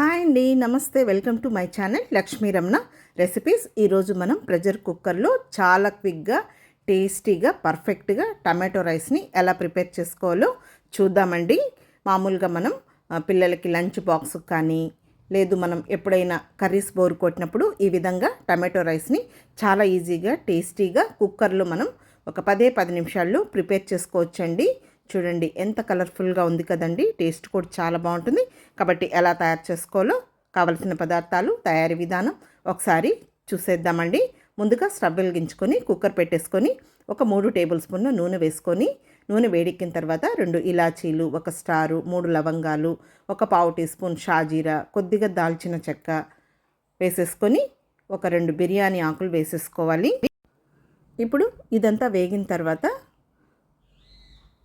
Hi అండి నమస్తే. Welcome to my channel Lakshmi Ramana recipes. ఈరోజు మనం ప్రెషర్ కుక్కర్లో చాలా క్విక్గా టేస్టీగా పర్ఫెక్ట్గా టమాటో రైస్ని ఎలా ప్రిపేర్ చేసుకోవాలో చూద్దామండి. మామూలుగా మనం పిల్లలకి లంచ్ బాక్స్ కానీ లేదు మనం ఎప్పుడైనా కర్రీస్ బోర్ కొట్టినప్పుడు ఈ విధంగా టమాటో రైస్ని చాలా ఈజీగా టేస్టీగా కుక్కర్లో మనం ఒక పదే పది నిమిషాల్లో ప్రిపేర్ చేసుకోవచ్చండి. చూడండి ఎంత కలర్ఫుల్గా ఉంది కదండి. టేస్ట్ కూడా చాలా బాగుంటుంది. కాబట్టి ఎలా తయారు చేసుకోవాలో కావలసిన పదార్థాలు తయారీ విధానం ఒకసారి చూసేద్దామండి. ముందుగా స్టవ్ వెలిగించుకొని కుక్కర్ పెట్టేసుకొని ఒక మూడు టేబుల్ స్పూన్ల నూనె వేసుకొని నూనె వేడెక్కిన తర్వాత రెండు ఇలాచీలు ఒక స్టారు మూడు లవంగాలు ఒక పావు టీ స్పూన్ షాజీరా కొద్దిగా దాల్చిన చెక్క వేసేసుకొని ఒక రెండు బిర్యానీ ఆకులు వేసేసుకోవాలి. ఇప్పుడు ఇదంతా వేగిన తర్వాత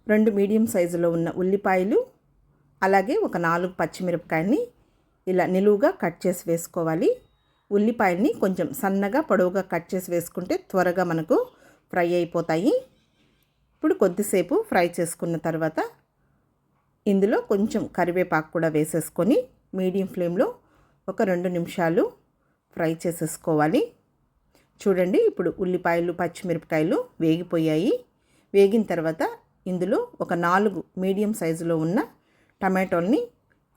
రెండు మీడియం సైజులో ఉన్న ఉల్లిపాయలు అలాగే ఒక నాలుగు పచ్చిమిరపకాయని ఇలా నిలువుగా కట్ చేసి వేసుకోవాలి. ఉల్లిపాయల్ని కొంచెం సన్నగా పొడవుగా కట్ చేసి వేసుకుంటే త్వరగా మనకు ఫ్రై అయిపోతాయి. ఇప్పుడు కొద్దిసేపు ఫ్రై చేసుకున్న తర్వాత ఇందులో కొంచెం కరివేపాకు కూడా వేసేసుకొని మీడియం ఫ్లేమ్లో ఒక రెండు నిమిషాలు ఫ్రై చేసేసుకోవాలి. చూడండి ఇప్పుడు ఉల్లిపాయలు పచ్చిమిరపకాయలు వేగిపోయాయి. వేగిన తర్వాత ఇందులో ఒక నాలుగు మీడియం సైజులో ఉన్న టమాటోల్ని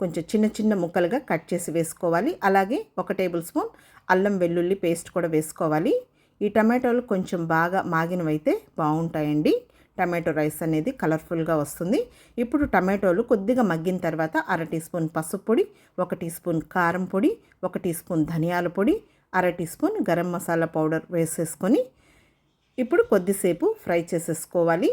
కొంచెం చిన్న చిన్న ముక్కలుగా కట్ చేసి వేసుకోవాలి. అలాగే ఒక టేబుల్ స్పూన్ అల్లం వెల్లుల్లి పేస్ట్ కూడా వేసుకోవాలి. ఈ టమాటోలు కొంచెం బాగా మాగినవైతే బాగుంటాయండి. టమాటో రైస్ అనేది కలర్ఫుల్గా వస్తుంది. ఇప్పుడు టమాటోలు కొద్దిగా మగ్గిన తర్వాత అర టీ స్పూన్ పసుపు పొడి ఒక టీ స్పూన్ కారం పొడి ఒక టీ స్పూన్ ధనియాల పొడి అర tea spoon garam masala powder వేసేసుకొని ఇప్పుడు కొద్దిసేపు ఫ్రై చేసేసుకోవాలి.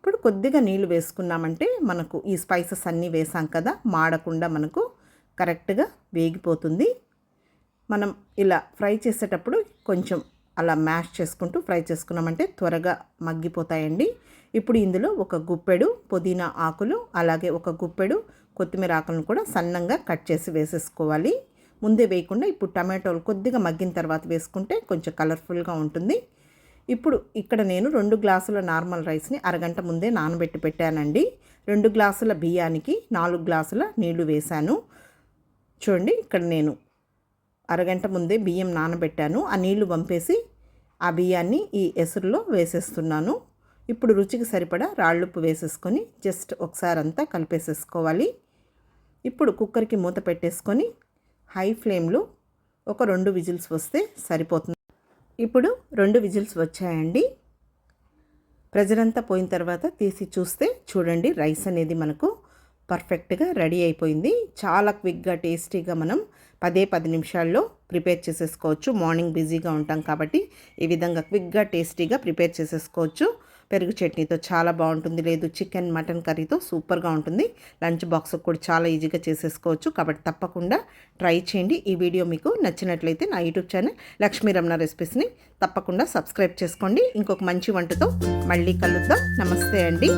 ఇప్పుడు కొద్దిగా నీళ్ళు వేసుకున్నామంటే మనకు ఈ స్పైసెస్ అన్నీ వేసాం కదా మాడకుండా మనకు కరెక్ట్గా వేగిపోతుంది. మనం ఇలా ఫ్రై చేసేటప్పుడు కొంచెం అలా మ్యాష్ చేసుకుంటూ ఫ్రై చేసుకున్నామంటే త్వరగా మగ్గిపోతాయండి. ఇప్పుడు ఇందులో ఒక గుప్పెడు పుదీనా ఆకులు అలాగే ఒక గుప్పెడు కొత్తిమీర ఆకులను కూడా సన్నంగా కట్ చేసి వేసేసుకోవాలి. ముందే వేయకుండా ఇప్పుడు టమాటోలు కొద్దిగా మగ్గిన తర్వాత వేసుకుంటే కొంచెం కలర్ఫుల్గా ఉంటుంది. ఇప్పుడు ఇక్కడ నేను రెండు గ్లాసుల నార్మల్ రైస్ని అరగంట ముందే నానబెట్టి పెట్టానండి. రెండు గ్లాసుల బియ్యానికి నాలుగు గ్లాసుల నీళ్ళు వేశాను. చూడండి ఇక్కడ నేను అరగంట ముందే బియ్యం నానబెట్టాను. ఆ నీళ్ళు పంపేసి ఆ బియ్యాన్ని ఈ ఎసురులో వేసేస్తున్నాను. ఇప్పుడు రుచికి సరిపడా రాళ్ళుప్పు వేసేసుకొని జస్ట్ ఒకసారి అంతా కలిపేసేసుకోవాలి. ఇప్పుడు కుక్కర్కి మూత పెట్టేసుకొని హై ఫ్లేమ్లో ఒక రెండు విజిల్స్ వస్తే సరిపోతుంది. ఇప్పుడు రెండు విజిల్స్ వచ్చాయండి. ప్రజలంతా పోయిన తర్వాత తీసి చూస్తే చూడండి రైస్ అనేది మనకు పర్ఫెక్ట్గా రెడీ అయిపోయింది. చాలా క్విక్గా టేస్టీగా మనం పదే పది నిమిషాల్లో ప్రిపేర్ చేసేసుకోవచ్చు. మార్నింగ్ బిజీగా ఉంటాం కాబట్టి ఈ విధంగా క్విక్గా టేస్టీగా ప్రిపేర్ చేసేసుకోవచ్చు. పెరుగు చట్నీతో చాలా బాగుంటుంది. లేదు చికెన్ మటన్ కర్రీతో సూపర్గా ఉంటుంది. లంచ్ బాక్స్ కూడా చాలా ఈజీగా చేసేసుకోవచ్చు. కాబట్టి తప్పకుండా ట్రై చేయండి. ఈ వీడియో మీకు నచ్చినట్లయితే నా యూట్యూబ్ ఛానల్ లక్ష్మీ రమణ రెసిపీస్ని తప్పకుండా సబ్స్క్రైబ్ చేసుకోండి. ఇంకొక మంచి వంటతో మళ్ళీ కలుద్దాం. నమస్తే అండి.